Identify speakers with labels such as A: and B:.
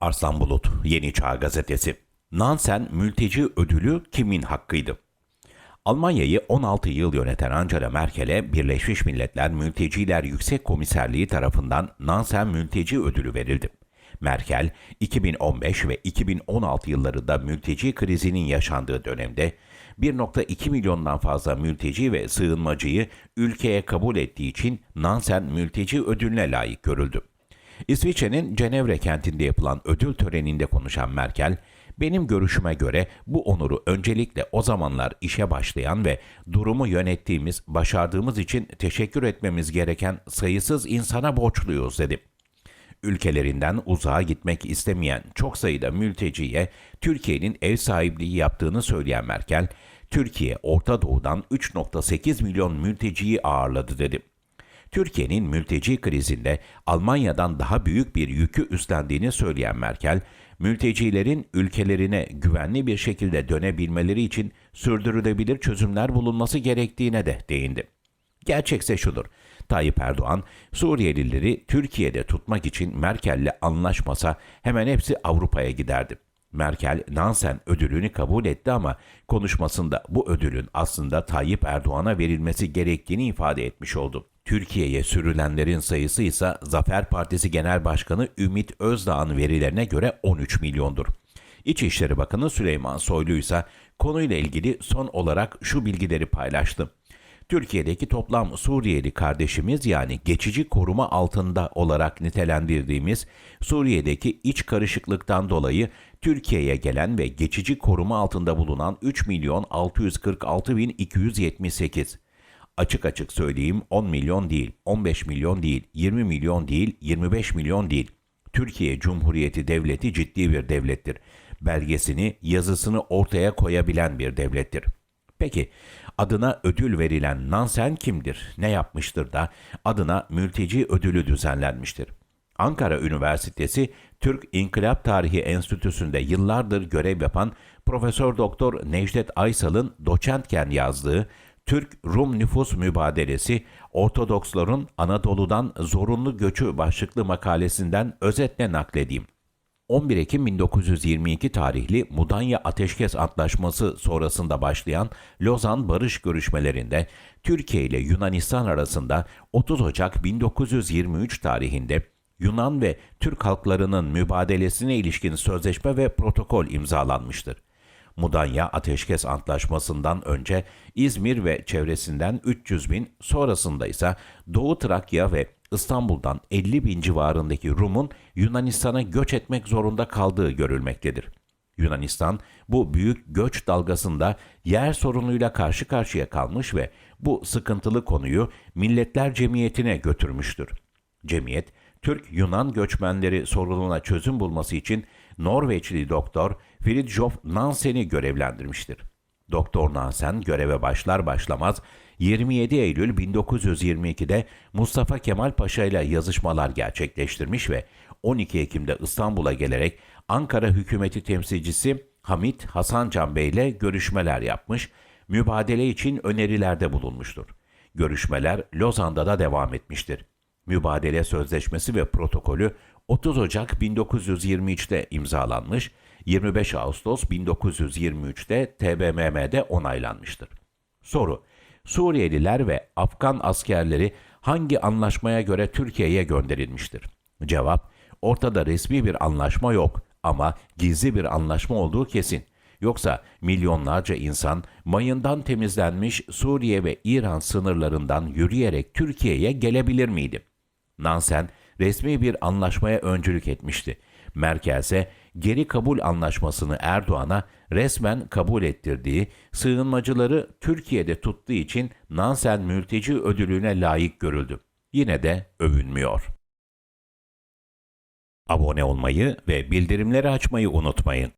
A: Arslan Bulut, Yeni Çağ Gazetesi. Nansen mülteci ödülü kimin hakkıydı? Almanya'yı 16 yıl yöneten Angela Merkel'e Birleşmiş Milletler Mülteciler Yüksek Komiserliği tarafından Nansen Mülteci Ödülü verildi. Merkel, 2015 ve 2016 yıllarında mülteci krizinin yaşandığı dönemde 1.2 milyondan fazla mülteci ve sığınmacıyı ülkeye kabul ettiği için Nansen Mülteci Ödülüne layık görüldü. İsviçre'nin Cenevre kentinde yapılan ödül töreninde konuşan Merkel, benim görüşüme göre bu onuru öncelikle o zamanlar işe başlayan ve durumu yönettiğimiz, başardığımız için teşekkür etmemiz gereken sayısız insana borçluyuz dedi. Ülkelerinden uzağa gitmek istemeyen çok sayıda mülteciye Türkiye'nin ev sahipliği yaptığını söyleyen Merkel, Türkiye Orta Doğu'dan 3.8 milyon mülteciyi ağırladı dedi. Türkiye'nin mülteci krizinde Almanya'dan daha büyük bir yükü üstlendiğini söyleyen Merkel, mültecilerin ülkelerine güvenli bir şekilde dönebilmeleri için sürdürülebilir çözümler bulunması gerektiğine de değindi. Gerçekse şudur. Tayyip Erdoğan, Suriyelileri Türkiye'de tutmak için Merkel'le anlaşmasa hemen hepsi Avrupa'ya giderdi. Merkel Nansen ödülünü kabul etti ama konuşmasında bu ödülün aslında Tayyip Erdoğan'a verilmesi gerektiğini ifade etmiş oldu. Türkiye'ye sürülenlerin sayısı ise Zafer Partisi Genel Başkanı Ümit Özdağ'ın verilerine göre 13 milyondur. İçişleri Bakanı Süleyman Soylu ise konuyla ilgili son olarak şu bilgileri paylaştı. Türkiye'deki toplam Suriyeli kardeşimiz yani geçici koruma altında olarak nitelendirdiğimiz Suriye'deki iç karışıklıktan dolayı Türkiye'ye gelen ve geçici koruma altında bulunan 3 milyon 646 bin 278. Açık açık söyleyeyim 10 milyon değil, 15 milyon değil, 20 milyon değil, 25 milyon değil. Türkiye Cumhuriyeti Devleti ciddi bir devlettir. Belgesini, yazısını ortaya koyabilen bir devlettir. Peki adına ödül verilen Nansen kimdir? Ne yapmıştır da adına mülteci ödülü düzenlenmiştir? Ankara Üniversitesi Türk İnkılap Tarihi Enstitüsü'nde yıllardır görev yapan Profesör Doktor Necdet Aysal'ın doçentken yazdığı Türk-Rum nüfus mübadelesi Ortodoksların Anadolu'dan zorunlu göçü başlıklı makalesinden özetle nakledeyim. 11 Ekim 1922 tarihli Mudanya Ateşkes Antlaşması sonrasında başlayan Lozan Barış görüşmelerinde Türkiye ile Yunanistan arasında 30 Ocak 1923 tarihinde Yunan ve Türk halklarının mübadelesine ilişkin sözleşme ve protokol imzalanmıştır. Mudanya Ateşkes Antlaşması'ndan önce İzmir ve çevresinden 300 bin, sonrasında ise Doğu Trakya ve İstanbul'dan 50 bin civarındaki Rum'un Yunanistan'a göç etmek zorunda kaldığı görülmektedir. Yunanistan bu büyük göç dalgasında yer sorunuyla karşı karşıya kalmış ve bu sıkıntılı konuyu Milletler Cemiyeti'ne götürmüştür. Cemiyet, Türk-Yunan göçmenleri sorununa çözüm bulması için Norveçli doktor Fridtjof Nansen'i görevlendirmiştir. Doktor Nansen göreve başlar başlamaz 27 Eylül 1922'de Mustafa Kemal Paşa ile yazışmalar gerçekleştirmiş ve 12 Ekim'de İstanbul'a gelerek Ankara hükümeti temsilcisi Hamit Hasancan Bey ile görüşmeler yapmış, mübadele için önerilerde bulunmuştur. Görüşmeler Lozan'da da devam etmiştir. Mübadele Sözleşmesi ve protokolü 30 Ocak 1923'te imzalanmış, 25 Ağustos 1923'te TBMM'de onaylanmıştır. Soru: Suriyeliler ve Afgan askerleri hangi anlaşmaya göre Türkiye'ye gönderilmiştir? Cevap: Ortada resmi bir anlaşma yok ama gizli bir anlaşma olduğu kesin. Yoksa milyonlarca insan mayından temizlenmiş Suriye ve İran sınırlarından yürüyerek Türkiye'ye gelebilir miydi? Nansen resmi bir anlaşmaya öncülük etmişti. Merkel ise geri kabul anlaşmasını Erdoğan'a resmen kabul ettirdiği, sığınmacıları Türkiye'de tuttuğu için Nansen mülteci ödülüne layık görüldü. Yine de övünmüyor. Abone olmayı ve bildirimleri açmayı unutmayın.